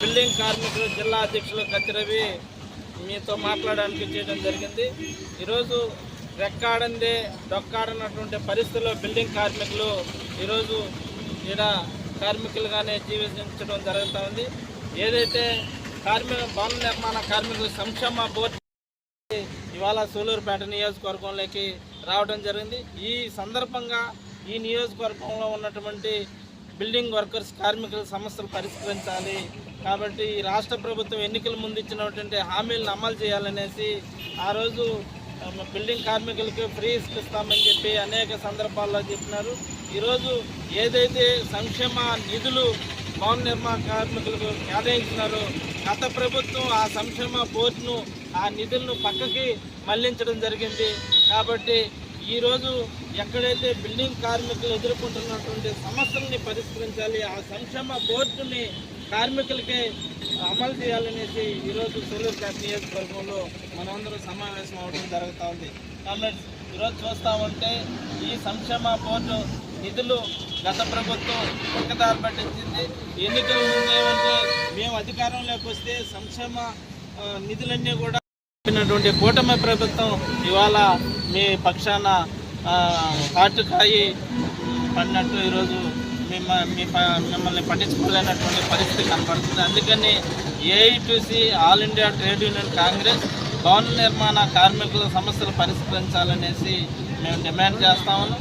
Building కార్మికులు జిల్లా అధ్యక్షులు కత్తిరవి మీతో మాట్లాడడానికి చేయడం జరిగింది. ఈరోజు రెక్కాడందే డొక్కాడనటువంటి పరిస్థితుల్లో బిల్డింగ్ కార్మికులు ఈరోజు ఈడ కార్మికులుగానే జీవించడం జరుగుతూ ఉంది. ఏదైతే కార్మిక భవన నిర్మాణ కార్మికుల సంక్షేమ బోర్డు ఇవాళ సూలూరుపేట నియోజకవర్గంలోకి రావడం జరిగింది. ఈ సందర్భంగా ఈ నియోజకవర్గంలో ఉన్నటువంటి బిల్డింగ్ వర్కర్స్ కార్మికుల సమస్యలు పరిష్కరించాలి. కాబట్టి ఈ రాష్ట్ర ప్రభుత్వం ఎన్నికల ముందు ఇచ్చినటువంటి హామీలను అమలు చేయాలనేసి ఆ రోజు బిల్డింగ్ కార్మికులకు ఫ్రీ ఇస్తామని చెప్పి అనేక సందర్భాల్లో చెప్పినారు. ఈరోజు ఏదైతే సంక్షేమ నిధులు భవన నిర్మాణ కార్మికులకు కేటాయించినారో గత ప్రభుత్వం ఆ సంక్షేమ బోర్డును ఆ నిధులను పక్కకి మళ్ళించడం జరిగింది. కాబట్టి ఈరోజు ఎక్కడైతే బిల్డింగ్ కార్మికులు ఎదుర్కొంటున్నటువంటి సమస్యల్ని పరిష్కరించాలి ఆ సంక్షేమ బోర్డుని కార్మికులకే అమలు చేయాలనేసి ఈరోజు సూలూరుపేట నియోజకవర్గంలో మనందరం సమావేశం అవడం జరుగుతూ ఉంది. కాబట్టి ఈరోజు చూస్తూ ఉంటే ఈ సంక్షేమ బోర్డు నిధులు గత ప్రభుత్వం పక్కదారి పట్టించింది. ఎన్నికలు ముందు మేము అధికారంలోకి వస్తే సంక్షేమ నిధులన్నీ కూడా చెప్పినటువంటి కూటమి ప్రభుత్వం ఇవాళ మీ పక్షాన కాటుకాయి పడినట్టు ఈరోజు మిమ్మ మీ ప- మిమ్మల్ని పట్టించుకోలేనటువంటి పరిస్థితి కనపడుతుంది అందుకని AITC all India trade union congress భవన నిర్మాణ కార్మికుల సమస్యలు పరిష్కరించాలనేసి మేము డిమాండ్ చేస్తాము